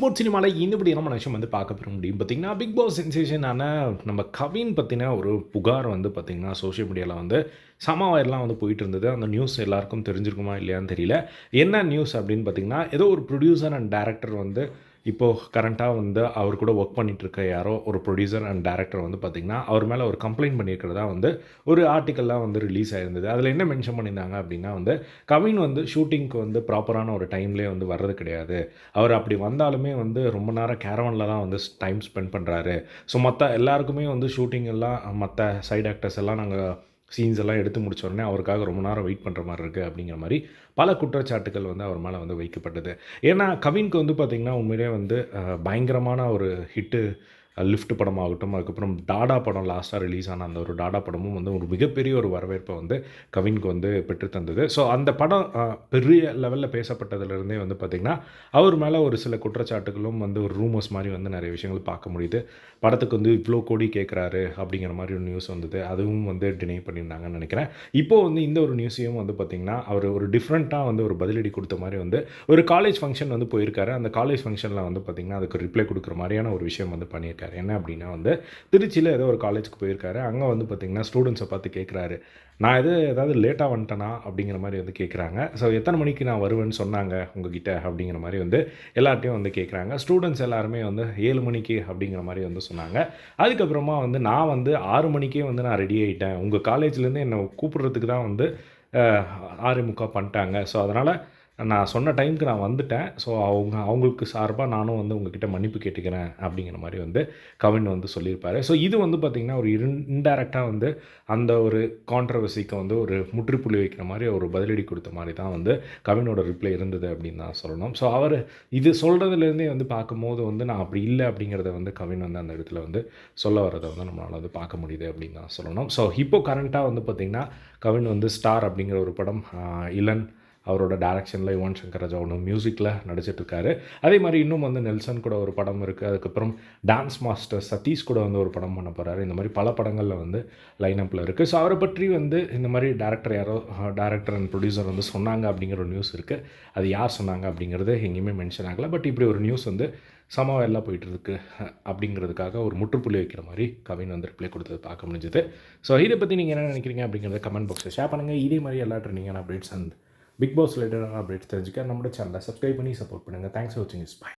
Boat சினிமாவில் இந்தபடி நம்ம விஷயம் வந்து பார்க்க பெற முடியும்? பார்த்தீங்கன்னா பிக் பாஸ் சென்சேஷனான நம்ம கவின் பற்றின ஒரு புகார் வந்து பார்த்திங்கன்னா சோஷியல் மீடியாவில் வந்து சம வந்து போயிட்டு இருந்தது. அந்த நியூஸ் எல்லாருக்கும் தெரிஞ்சிருக்குமா இல்லையான்னு தெரியல. என்ன நியூஸ் அப்படின்னு பார்த்தீங்கன்னா ஏதோ ஒரு ப்ரொடியூசர் அண்ட் டேரக்டர் வந்து இப்போது கரண்ட்டாக வந்து அவர் கூட ஒர்க் பண்ணிகிட்ருக்க இருக்க யாரோ ஒரு ப்ரொடியூசர் அண்ட் டேரக்டர் வந்து பார்த்திங்கன்னா அவர் மேலே ஒரு கம்ப்ளைண்ட் பண்ணியிருக்கிறதா வந்து ஒரு ஆர்டிக்கல்லாம் வந்து ரிலீஸ் ஆயிருந்தது. அதில் என்ன மென்ஷன் பண்ணியிருந்தாங்க அப்படின்னா வந்து கவின் வந்து ஷூட்டிங்க்கு வந்து ப்ராப்பரான ஒரு டைம்லேயே வந்து வர்றது கிடையாது. அவர் அப்படி வந்தாலுமே வந்து ரொம்ப நேரம் கேரவனில் தான் வந்து டைம் ஸ்பெண்ட் பண்ணுறாரு ஸோ மற்ற எல்லாருக்குமே வந்து ஷூட்டிங் எல்லாம் மற்ற சைட் ஆக்டர்ஸ் எல்லாம் நாங்கள் சீன்ஸ் எல்லாம் எடுத்து முடிச்ச உடனே அவருக்காக ரொம்ப நேரம் வெயிட் பண்ணுற மாதிரி இருக்குது அப்படிங்கிற மாதிரி பல குற்றச்சாட்டுகள் வந்து அவர் மேலே வந்து வைக்கப்பட்டது. ஏன்னா கவின்க்கு வந்து பார்த்திங்கன்னா உண்மையிலே வந்து பயங்கரமான ஒரு ஹிட்டு லிஃப்ட் படமாகட்டும் அதுக்கப்புறம் டாடா படம் லாஸ்ட்டாக ரிலீஸ் ஆன அந்த ஒரு டாடா படமும் வந்து ஒரு மிகப்பெரிய ஒரு வரவேற்பை வந்து கவின்க்கு வந்து பெற்று தந்தது. ஸோ அந்த படம் பெரிய லெவலில் பேசப்பட்டதுலேருந்தே வந்து பார்த்திங்கன்னா அவர் மேலே ஒரு சில குற்றச்சாட்டுகளும் வந்து ஒரு ரூமர்ஸ் மாதிரி வந்து நிறைய விஷயங்கள் பார்க்க முடியுது. படத்துக்கு வந்து இவ்வளோ கோடி கேட்குறாரு அப்படிங்கிற மாதிரி ஒரு நியூஸ் வந்தது. அதுவும் வந்து டினை பண்ணியிருந்தாங்கன்னு நினைக்கிறேன். இப்போது வந்து இந்த ஒரு நியூஸையும் வந்து பார்த்திங்கன்னா அவர் ஒரு டிஃப்ரெண்ட்டாக வந்து ஒரு பதிலடி கொடுத்த மாதிரி வந்து ஒரு காலேஜ் ஃபங்க்ஷன் வந்து போயிருக்காரு. அந்த காலேஜ் ஃபங்க்ஷனில் வந்து பார்த்திங்கன்னா அதுக்கு ரிப்ளை கொடுக்குற மாதிரியான ஒரு விஷயம் வந்து பண்ணியிருக்காரு. என்ன அப்படின்னா வந்து திருச்சியில் ஏதோ ஒரு காலேஜுக்கு போயிருக்காரு. அங்கே வந்து பார்த்திங்கன்னா ஸ்டூடெண்ட்ஸை பார்த்து கேட்குறாரு நான் எது ஏதாவது லேட்டாக வந்துட்டேனா அப்படிங்கிற மாதிரி வந்து கேட்குறாங்க ஸோ எத்தனை மணிக்கு நான் வருவேன்னு சொன்னாங்க உங்ககிட்ட அப்படிங்கிற மாதிரி வந்து எல்லார்ட்டையும் வந்து கேட்குறாங்க ஸ்டூடெண்ட்ஸ் எல்லாருமே வந்து ஏழு மணிக்கு அப்படிங்கிற மாதிரி வந்து சொன்னாங்க. அதுக்கப்புறமா வந்து நான் வந்து ஆறு மணிக்கே வந்து நான் ரெடி ஆகிட்டேன் உங்கள் காலேஜ்லேருந்து என்னை கூப்பிடுறதுக்கு தான் வந்து ஆறு முக்கால் பண்ணிட்டாங்க. ஸோ அதனால் நான் சொன்ன டைமுக்கு நான் வந்துட்டேன். ஸோ அவங்க அவங்களுக்கு சார்பாக நானும் வந்து உங்ககிட்ட மன்னிப்பு கேட்டுக்கிறேன் அப்படிங்கிற மாதிரி வந்து கவின் வந்து சொல்லியிருப்பாரு. ஸோ இது வந்து பார்த்திங்கன்னா ஒரு இன்டைரக்டாக வந்து அந்த ஒரு கான்ட்ரவர்சிக்கு வந்து ஒரு முற்றுப்புள்ளி வைக்கிற மாதிரி ஒரு பதிலடி கொடுத்த மாதிரி தான் வந்து கவினோட ரிப்ளை இருந்தது அப்படின்னு தான் சொல்லணும். ஸோ அவர் இது சொல்கிறதுலேருந்தே வந்து பார்க்கும்போது வந்து நான் அப்படி இல்லை அப்படிங்கிறத வந்து கவின் வந்து அந்த இடத்துல வந்து சொல்ல வரதை வந்து நம்மளால் வந்து பார்க்க முடியுது அப்படின்னு தான் சொல்லணும். ஸோ இப்போ கரண்ட்டாக வந்து பார்த்திங்கன்னா கவின் வந்து ஸ்டார் அப்படிங்கிற ஒரு படம் இளன் அவரோட டேரக்ஷனில் யுவன் சங்கர் ராஜா ஒன்று மியூசிக்கில் நடிச்சிட்ருக்காரு அதே மாதிரி இன்னும் வந்து நெல்சன் கூட ஒரு படம் இருக்குது அதுக்கப்புறம் டான்ஸ் மாஸ்டர் சதீஷ் கூட வந்து ஒரு படம் பண்ண போகிறாரு இந்த மாதிரி பல படங்களில் வந்து லைன் அப்பில் இருக்குது ஸோ அவரை பற்றி வந்து இந்த மாதிரி டேரக்டர் யாரோ டேரக்டர் அண்ட் ப்ரொடியூசர் வந்து சொன்னாங்க அப்படிங்கிற ஒரு நியூஸ் இருக்குது அது யார் சொன்னாங்க அப்படிங்கிறது எங்கேயுமே மென்ஷன் ஆகலை. பட் இப்படி ஒரு நியூஸ் வந்து சமவா எல்லாம் போயிட்டு இருக்கு அப்படிங்கிறதுக்காக ஒரு முற்றுப்புள்ளி வைக்கிற மாதிரி கவின் வந்து ரிப்ளை கொடுத்தது பார்க்க முடிஞ்சது. ஸோ இதை பற்றி நீங்கள் என்ன நினைக்கிறீங்க அப்படிங்கிறத கமெண்ட் பாக்ஸில் ஷேர் பண்ணுங்கள் இதே மாதிரி எல்லா ட்ரெண்டிங்கான அப்டேட்ஸ் அண்ட் பிக் பாஸ் ரிலேட்டடான அப்டேட் தெரிஞ்சுக்க நம்மளோட சேனலை சப்ஸ்கிரைப் பண்ணி சப்போர்ட் பண்ணுங்கள் தேங்க்ஸ் ஃபார் வாட்சிங் இஸ் பை